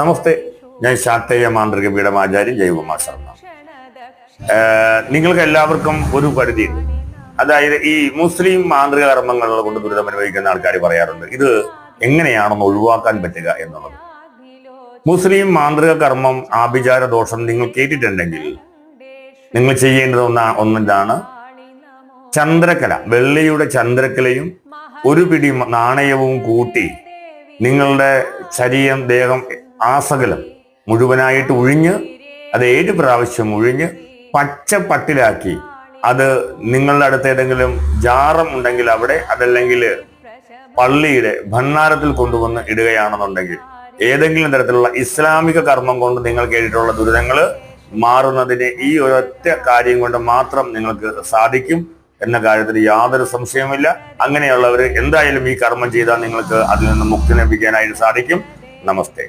നമസ്തേ. ഞാൻ ശാക്തേയ മാന്ത്രിക പീഠം ആചാര്യ ജൈവമാ ശർമ്മ. നിങ്ങൾക്ക് എല്ലാവർക്കും ഒരു പരിധി. അതായത് ഈ മുസ്ലിം മാന്ത്രിക കർമ്മങ്ങൾ കൊണ്ട് ദുരിതം അനുഭവിക്കുന്ന ആൾക്കാർ പറയാറുണ്ട്. ഇത് എങ്ങനെയാണെന്ന് ഒഴിവാക്കാൻ പറ്റുക എന്നുള്ളത്. മുസ്ലിം മാന്ത്രിക കർമ്മം ആഭിചാര ദോഷം നിങ്ങൾ കേട്ടിട്ടുണ്ടെങ്കിൽ നിങ്ങൾ ചെയ്യേണ്ടത് ഒന്ന ഒന്നിതാണ് ചന്ദ്രക്കല വെള്ളിയുടെ ചന്ദ്രക്കലയും ഒരു പിടി നാണയവും കൂട്ടി നിങ്ങളുടെ ശരീരം ദേഹം ആസകലം മുഴുവനായിട്ട് ഉഴിഞ്ഞ് അത് ഏഴ് പ്രാവശ്യം ഉഴിഞ്ഞ് പച്ചപ്പട്ടിലാക്കി അത് നിങ്ങളുടെ അടുത്ത് ഏതെങ്കിലും ജാറം ഉണ്ടെങ്കിൽ അവിടെ അതല്ലെങ്കിൽ പള്ളിയുടെ ഭണ്ണാരത്തിൽ കൊണ്ടുവന്ന് ഇടുകയാണെന്നുണ്ടെങ്കിൽ ഏതെങ്കിലും തരത്തിലുള്ള ഇസ്ലാമിക കർമ്മം കൊണ്ട് നിങ്ങൾ കേട്ടിട്ടുള്ള ദുരിതങ്ങൾ മാറുന്നതിന് ഈ ഒരൊറ്റ കാര്യം കൊണ്ട് മാത്രം നിങ്ങൾക്ക് സാധിക്കും. എന്ന കാര്യത്തിൽ യാതൊരു സംശയവുമില്ല. അങ്ങനെയുള്ളവർ എന്തായാലും ഈ കർമ്മം ചെയ്താൽ നിങ്ങൾക്ക് അതിൽ നിന്ന് മുക്തി ലഭിക്കാനായിട്ട് സാധിക്കും. നമസ്തേ.